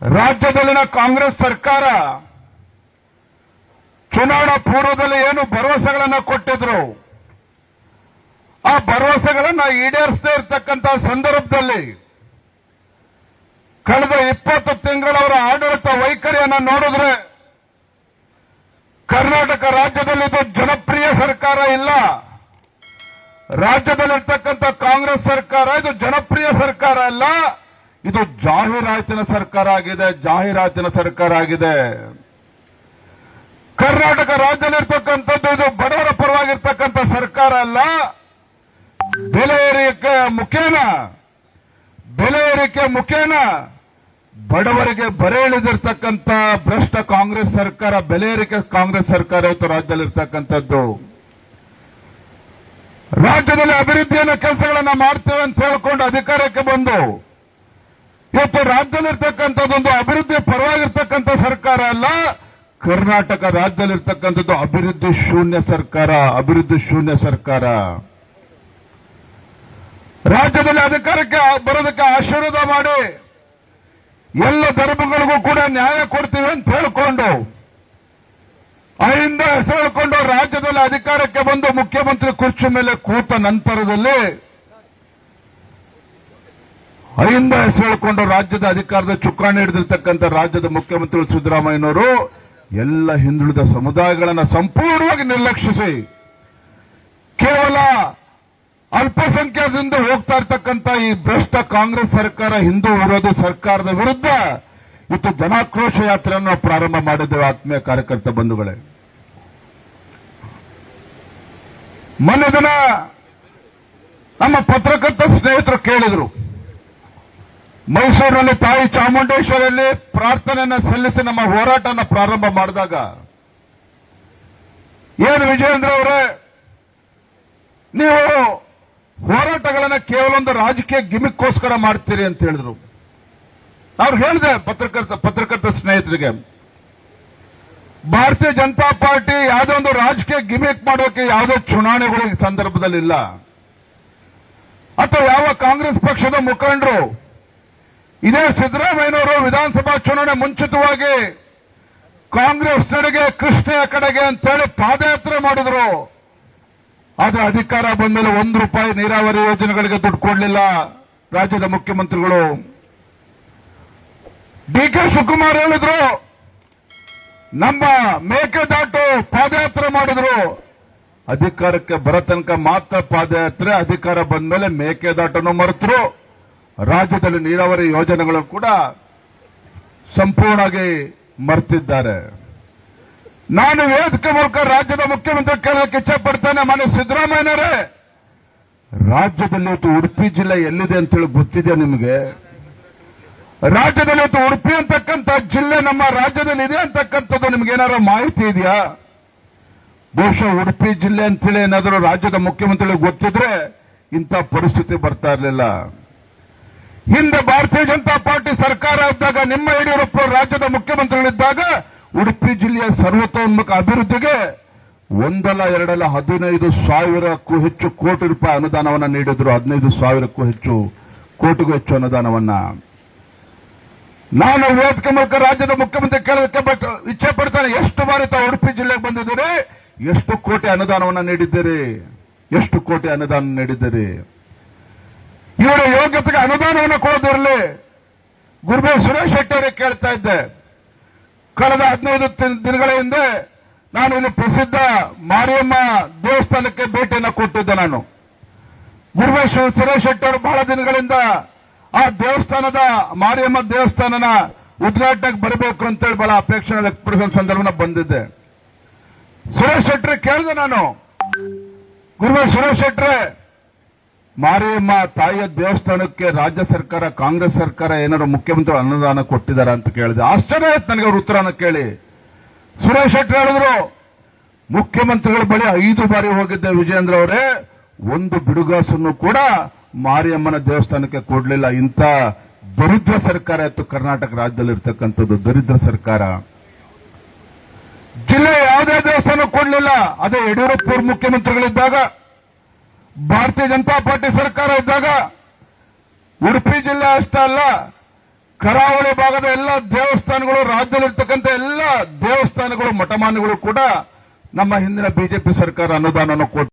ರಾಜ್ಯದಲ್ಲಿನ ಕಾಂಗ್ರೆಸ್ ಸರ್ಕಾರ ಚುನಾವಣಾ ಪೂರ್ವದಲ್ಲಿ ಏನು ಭರವಸೆಗಳನ್ನ ಕೊಟ್ಟಿದ್ರು, ಆ ಭರವಸೆಗಳನ್ನ ಈಡೇರಿಸದೇ ಇರತಕ್ಕಂತ ಸಂದರ್ಭದಲ್ಲಿ ಕಳೆದ ಇಪ್ಪತ್ತು ತಿಂಗಳವರ ಆಡಳಿತ ವೈಖರಿಯನ್ನ ನೋಡಿದ್ರೆ ಕರ್ನಾಟಕ ರಾಜ್ಯದಲ್ಲಿ ಇದು ಜನಪ್ರಿಯ ಸರ್ಕಾರ ಇಲ್ಲ. ರಾಜ್ಯದಲ್ಲಿರ್ತಕ್ಕಂಥ ಕಾಂಗ್ರೆಸ್ ಸರ್ಕಾರ ಇದು ಜನಪ್ರಿಯ ಸರ್ಕಾರ ಅಲ್ಲ. ಇದು ಜಾಹೀರಾತಿನ ಸರ್ಕಾರ ಆಗಿದೆ, ಜಾಹೀರಾತಿನ ಸರ್ಕಾರ ಆಗಿದೆ. ಕರ್ನಾಟಕ ರಾಜ್ಯದಲ್ಲಿರ್ತಕ್ಕಂಥದ್ದು ಇದು ಬಡವರ ಪರವಾಗಿರ್ತಕ್ಕಂಥ ಸರ್ಕಾರ ಅಲ್ಲ. ಬೆಲೆ ಏರಿಕೆ ಮುಖೇನ, ಬೆಲೆ ಏರಿಕೆ ಮುಖೇನ, ಬಡವರಿಗೆ ಬರೆ ಇಳಿದಿರ್ತಕ್ಕಂಥ ಭ್ರಷ್ಟ ಕಾಂಗ್ರೆಸ್ ಸರ್ಕಾರ, ಬೆಲೆ ಏರಿಕೆ ಕಾಂಗ್ರೆಸ್ ಸರ್ಕಾರ ಇವತ್ತು ರಾಜ್ಯದಲ್ಲಿರ್ತಕ್ಕಂಥದ್ದು ರಾಜ್ಯದಲ್ಲಿ ಅಭಿವೃದ್ಧಿಯನ್ನು ಕೆಲಸಗಳನ್ನ ಮಾಡ್ತೇವೆ ಅಂತ ಹೇಳ್ಕೊಂಡು ಅಧಿಕಾರಕ್ಕೆ ಬಂದು ಇವತ್ತು ರಾಜ್ಯದಲ್ಲಿರ್ತಕ್ಕಂಥದ್ದೊಂದು ಅಭಿವೃದ್ಧಿ ಪರವಾಗಿರ್ತಕ್ಕಂಥ ಸರ್ಕಾರ ಅಲ್ಲ, ಕರ್ನಾಟಕ ರಾಜ್ಯದಲ್ಲಿರ್ತಕ್ಕಂಥದ್ದು ಅಭಿವೃದ್ಧಿ ಶೂನ್ಯ ಸರ್ಕಾರ, ಅಭಿವೃದ್ಧಿ ಶೂನ್ಯ ಸರ್ಕಾರ. ರಾಜ್ಯದಲ್ಲಿ ಅಧಿಕಾರಕ್ಕೆ ಬರೋದಕ್ಕೆ ಆಶೀರ್ವಾದ ಮಾಡಿ, ಎಲ್ಲ ಧರ್ಮಗಳಿಗೂ ಕೂಡ ನ್ಯಾಯ ಕೊಡ್ತೀವಿ ಅಂತ ಹೇಳ್ಕೊಂಡು ಅಲ್ಲಿಂದ ಹೇಳ್ಕೊಂಡು ರಾಜ್ಯದಲ್ಲಿ ಅಧಿಕಾರಕ್ಕೆ ಬಂದು ಮುಖ್ಯಮಂತ್ರಿ ಕುರ್ಚಿ ಮೇಲೆ ಕೂತ ನಂತರದಲ್ಲಿ ಅಹಿಂದ ಹೇಳ್ಕೊಂಡು ರಾಜ್ಯದ ಅಧಿಕಾರದ ಚುಕ್ಕಾಣಿ ಹಿಡಿದಿರ್ತಕ್ಕಂಥ ರಾಜ್ಯದ ಮುಖ್ಯಮಂತ್ರಿ ಸಿದ್ದರಾಮಯ್ಯನವರು ಎಲ್ಲ ಹಿಂದುಳಿದ ಸಮುದಾಯಗಳನ್ನು ಸಂಪೂರ್ಣವಾಗಿ ನಿರ್ಲಕ್ಷಿಸಿ ಕೇವಲ ಅಲ್ಪಸಂಖ್ಯಾತದಿಂದ ಹೋಗ್ತಾ ಇರ್ತಕ್ಕಂಥ ಈ ಭ್ರಷ್ಟ ಕಾಂಗ್ರೆಸ್ ಸರ್ಕಾರ ಹಿಂದೂ ವಿರೋಧಿ ಸರ್ಕಾರದ ವಿರುದ್ಧ ಇವತ್ತು ಜನಾಕ್ರೋಶ ಯಾತ್ರೆಯನ್ನು ಪ್ರಾರಂಭ ಮಾಡಿದ್ದೇವೆ ಆತ್ಮೀಯ ಕಾರ್ಯಕರ್ತ ಬಂಧುಗಳೇ. ಮೊನ್ನೆ ದಿನ ನಮ್ಮ ಪತ್ರಕರ್ತ ಸ್ನೇಹಿತರು ಕೇಳಿದ್ರು. ಮೈಸೂರಿನಲ್ಲಿ ತಾಯಿ ಚಾಮುಂಡೇಶ್ವರಿಯಲ್ಲಿ ಪ್ರಾರ್ಥನೆಯನ್ನು ಸಲ್ಲಿಸಿ ನಮ್ಮ ಹೋರಾಟವನ್ನು ಪ್ರಾರಂಭ ಮಾಡಿದಾಗ ಏನು ವಿಜಯೇಂದ್ರ ಅವರೇ, ನೀವು ಹೋರಾಟಗಳನ್ನು ಕೇವಲ ಒಂದು ರಾಜಕೀಯ ಗಿಮಿಕ್ಕೋಸ್ಕರ ಮಾಡ್ತೀರಿ ಅಂತ ಹೇಳಿದ್ರು. ಅವ್ರು ಹೇಳಿದೆ ಪತ್ರಕರ್ತ ಪತ್ರಕರ್ತ ಸ್ನೇಹಿತರಿಗೆ, ಭಾರತೀಯ ಜನತಾ ಪಾರ್ಟಿ ಯಾವುದೋ ಒಂದು ರಾಜಕೀಯ ಗಿಮಿಕ್ ಮಾಡೋಕೆ ಯಾವುದೋ ಚುನಾವಣೆಗಳು ಈ ಸಂದರ್ಭದಲ್ಲಿ ಇಲ್ಲ. ಅಥವಾ ಯಾವ ಕಾಂಗ್ರೆಸ್ ಪಕ್ಷದ ಮುಖಂಡರು ಇದೇ ಸಿದ್ದರಾಮಯ್ಯನವರು ವಿಧಾನಸಭಾ ಚುನಾವಣೆ ಮುಂಚಿತವಾಗಿ ಕಾಂಗ್ರೆಸ್ ನಡೆಗೆ ಕೃಷ್ಣೆಯ ಕಡೆಗೆ ಅಂತೇಳಿ ಪಾದಯಾತ್ರೆ ಮಾಡಿದ್ರು. ಆದ್ರೆ ಅಧಿಕಾರ ಬಂದ ಮೇಲೆ ಒಂದು ರೂಪಾಯಿ ನೀರಾವರಿ ಯೋಜನೆಗಳಿಗೆ ದುಡ್ಡು ಕೊಡಲಿಲ್ಲ ರಾಜ್ಯದ ಮುಖ್ಯಮಂತ್ರಿಗಳು. ಡಿ ಕೆ ಶಿವಕುಮಾರ್ ಹೇಳಿದ್ರು, ನಮ್ಮ ಮೇಕೆದಾಟು ಪಾದಯಾತ್ರೆ ಮಾಡಿದ್ರು. ಅಧಿಕಾರಕ್ಕೆ ಬರತನಕ ಮಾತ್ರ ಪಾದಯಾತ್ರೆ, ಅಧಿಕಾರ ಬಂದ ಮೇಲೆ ಮೇಕೆದಾಟನು ಮರೆತರು. ರಾಜ್ಯದಲ್ಲಿ ನೀರಾವರಿ ಯೋಜನೆಗಳು ಕೂಡ ಸಂಪೂರ್ಣವಾಗಿ ಮರೆತಿದ್ದಾರೆ. ನಾನು ವೇದಿಕೆ ಮೂಲಕ ರಾಜ್ಯದ ಮುಖ್ಯಮಂತ್ರಿ ಕೇಳಕ್ಕೆ ಇಚ್ಛೆ ಪಡ್ತೇನೆ ಮನೆ ಸಿದ್ದರಾಮಯ್ಯನವರೇ. ರಾಜ್ಯದಲ್ಲಿ ಇವತ್ತು ಉಡುಪಿ ಜಿಲ್ಲೆ ಎಲ್ಲಿದೆ ಅಂತೇಳಿ ಗೊತ್ತಿದೆ ನಿಮಗೆ? ರಾಜ್ಯದಲ್ಲಿ ಇವತ್ತು ಉಡುಪಿ ಅಂತಕ್ಕಂಥ ಜಿಲ್ಲೆ ನಮ್ಮ ರಾಜ್ಯದಲ್ಲಿ ಇದೆ ಅಂತಕ್ಕಂಥದ್ದು ನಿಮ್ಗೆ ಏನಾದ್ರು ಮಾಹಿತಿ ಇದೆಯಾ? ಬಹುಶಃ ಉಡುಪಿ ಜಿಲ್ಲೆ ಅಂತೇಳಿ ಏನಾದರೂ ರಾಜ್ಯದ ಮುಖ್ಯಮಂತ್ರಿಗಳಿಗೆ ಗೊತ್ತಿದ್ರೆ ಇಂಥ ಪರಿಸ್ಥಿತಿ ಬರ್ತಾ ಇರಲಿಲ್ಲ. ಹಿಂದೆ ಭಾರತೀಯ ಜನತಾ ಪಾರ್ಟಿ ಸರ್ಕಾರ ಇದ್ದಾಗ ನಿಮ್ಮ ಯಡಿಯೂರಪ್ಪ ರಾಜ್ಯದ ಮುಖ್ಯಮಂತ್ರಿಗಳಿದ್ದಾಗ ಉಡುಪಿ ಜಿಲ್ಲೆಯ ಸರ್ವತೋನ್ಮುಖ ಅಭಿವೃದ್ಧಿಗೆ ಒಂದಲ್ಲ, ಎರಡಲ್ಲ ಹದಿನೈದು ಸಾವಿರಕ್ಕೂ ಹೆಚ್ಚು ಕೋಟಿ ರೂಪಾಯಿ ಅನುದಾನವನ್ನ ನೀಡಿದ್ರು. ಹದಿನೈದು ಸಾವಿರಕ್ಕೂ ಹೆಚ್ಚು ಕೋಟಿಗೂ ಹೆಚ್ಚು ಅನುದಾನವನ್ನ. ನಾನು ವೇದಿಕೆ ಮೂಲಕ ರಾಜ್ಯದ ಮುಖ್ಯಮಂತ್ರಿ ಕೇಳೋದಕ್ಕೆ ಬಟ್ ಇಚ್ಛೆ ಪಡ್ತಾನೆ. ಎಷ್ಟು ಬಾರಿ ತಾವು ಉಡುಪಿ ಜಿಲ್ಲೆಗೆ ಬಂದಿದ್ದೀರಿ, ಎಷ್ಟು ಕೋಟಿ ಅನುದಾನವನ್ನ ನೀಡಿದ್ದೀರಿ, ಎಷ್ಟು ಕೋಟಿ ಅನುದಾನ ನೀಡಿದ್ದೀರಿ? ಇವರ ಯೋಗ್ಯತೆಗೆ ಅನುದಾನವನ್ನು ಕೊಡೋದಿರಲಿ. ಗುರುಬೇ ಸುರೇಶ್ ಶೆಟ್ಟಿ ಅವರಿಗೆ ಕೇಳ್ತಾ ಇದ್ದೆ. ಕಳೆದ ಹದಿನೈದು ದಿನಗಳ ಹಿಂದೆ ನಾನು ಇಲ್ಲಿ ಪ್ರಸಿದ್ಧ ಮಾರಿಯಮ್ಮ ದೇವಸ್ಥಾನಕ್ಕೆ ಭೇಟಿಯನ್ನು ಕೊಟ್ಟಿದ್ದೆ ನಾನು. ಗುರುಬೇ ಸುರೇಶ್ ಶೆಟ್ಟಿ ಅವರು ಬಹಳ ದಿನಗಳಿಂದ ಆ ದೇವಸ್ಥಾನದ ಮಾರಿಯಮ್ಮ ದೇವಸ್ಥಾನನ ಉದ್ಘಾಟನೆಗೆ ಬರಬೇಕು ಅಂತೇಳಿ ಬಹಳ ಅಪೇಕ್ಷೆ ವ್ಯಕ್ತಪಡಿಸಿದ ಸಂದರ್ಭ ಬಂದಿದ್ದೆ. ಸುರೇಶ್ ಶೆಟ್ಟಿ ಕೇಳಿದೆ ನಾನು. ಗುರುಬೇ ಸುರೇಶ್ ಶೆಟ್ರೆ ಮಾರಿಯಮ್ಮ ತಾಯಿಯ ದೇವಸ್ಥಾನಕ್ಕೆ ರಾಜ್ಯ ಸರ್ಕಾರ, ಕಾಂಗ್ರೆಸ್ ಸರ್ಕಾರ ಏನಾದ್ರು ಮುಖ್ಯಮಂತ್ರಿ ಅನುದಾನ ಕೊಟ್ಟಿದ್ದಾರೆ ಅಂತ ಕೇಳಿದೆ. ಆಶ್ಚರ್ಯ ಆಯ್ತು ನನಗೆ ಅವ್ರ ಉತ್ತರನ ಕೇಳಿ. ಸುರೇಶ್ ಶೆಟ್ಟಿ ಹೇಳಿದ್ರು, ಮುಖ್ಯಮಂತ್ರಿಗಳ ಬಳಿ ಐದು ಬಾರಿ ಹೋಗಿದ್ದೆ ವಿಜೇಂದ್ರ ಅವರೇ, ಒಂದು ಬಿಡುಗಾಸನ್ನು ಕೂಡ ಮಾರಿಯಮ್ಮನ ದೇವಸ್ಥಾನಕ್ಕೆ ಕೊಡಲಿಲ್ಲ. ಇಂಥ ದರಿದ್ರ ಸರ್ಕಾರ ಇತ್ತು ಕರ್ನಾಟಕ ರಾಜ್ಯದಲ್ಲಿ ಇರ್ತಕ್ಕಂಥದ್ದು, ದರಿದ್ರ ಸರ್ಕಾರ. ಜಿಲ್ಲೆ ಯಾವುದೇ ದೇವಸ್ಥಾನ ಕೊಡಲಿಲ್ಲ. ಅದೇ ಯಡಿಯೂರಪ್ಪ ಮುಖ್ಯಮಂತ್ರಿಗಳಿದ್ದಾಗ ಭಾರತೀಯ ಜನತಾ ಪಾರ್ಟಿ ಸರ್ಕಾರ ಇದ್ದಾಗ ಉಡುಪಿ ಜಿಲ್ಲೆ ಅಷ್ಟೇ ಅಲ್ಲ, ಕರಾವಳಿ ಭಾಗದ ಎಲ್ಲ ದೇವಸ್ಥಾನಗಳು, ರಾಜ್ಯದಲ್ಲಿರ್ತಕ್ಕಂಥ ಎಲ್ಲ ದೇವಸ್ಥಾನಗಳು, ಮಠಮಾನ್ಯಗಳು ಕೂಡ ನಮ್ಮ ಹಿಂದಿನ ಬಿಜೆಪಿ ಸರ್ಕಾರ ಅನುದಾನವನ್ನು ಕೊಟ್ಟು